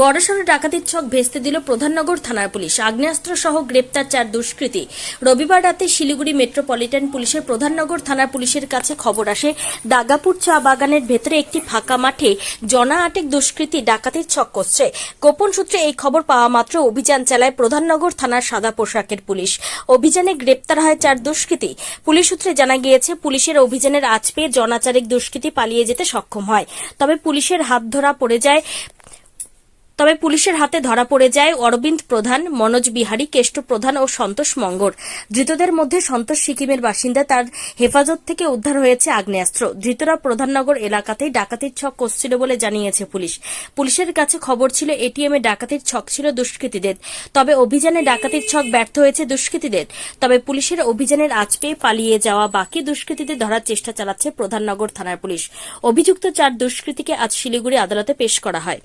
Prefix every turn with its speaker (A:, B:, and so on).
A: বড়সড় ডাকাতির ছক ভেস্তে দিল প্রধাননগর থানার পুলিশ। আগ্নেয়াস্ত্র সহ গ্রেপ্তার চার দুষ্কৃতী। রবিবার রাতে শিলিগুড়ি মেট্রোপলিটন পুলিশের প্রধাননগর থানার পুলিশের কাছে খবর আসে, দাগাপুর চা বাগানের ভেতরে একটি ফাঁকা মাঠে জনা আটেক দুষ্কৃতী ডাকাতির ছক করছে গোপন সূত্রে এই খবর পাওয়া মাত্র অভিযান চালায় প্রধাননগর থানার সাদা পোশাকের পুলিশ। অভিযানে গ্রেপ্তার হয় চার দুষ্কৃতী। পুলিশ সূত্রে জানা গিয়েছে, পুলিশের অভিযানের আজ পেয়ে জনাচারেক দুষ্কৃতী পালিয়ে যেতে সক্ষম হয়। তবে পুলিশের হাত ধরা পড়ে যায় তবে পুলিশের হাতে ধরা পড়ে যায় অরবিন্দ প্রধান, মনোজ বিহারী, কেষ্ট প্রধান ও সন্তোষ মঙ্গর। ধৃতদের মধ্যে সন্তোষ সিকিমের বাসিন্দা, তার হেফাজত থেকে উদ্ধার হয়েছে আগ্নেয়াস্ত্র। ধৃতরা প্রধাননগর এলাকাতেই ডাকাতির ছক কষছিল বলে জানিয়েছে পুলিশ। পুলিশের কাছে খবর ছিল, এটিএমে ডাকাতির ছক ছিল দুষ্কৃতীদের। তবে অভিযানে ডাকাতির ছক ব্যর্থ হয়েছে দুষ্কৃতীদের। তবে পুলিশের অভিযানের আজ পেয়ে পালিয়ে যাওয়া বাকি দুষ্কৃতীদের ধরার চেষ্টা চালাচ্ছে প্রধাননগর থানার পুলিশ। অভিযুক্ত চার দুষ্কৃতীকে আজ শিলিগুড়ি আদালতে পেশ করা হয়।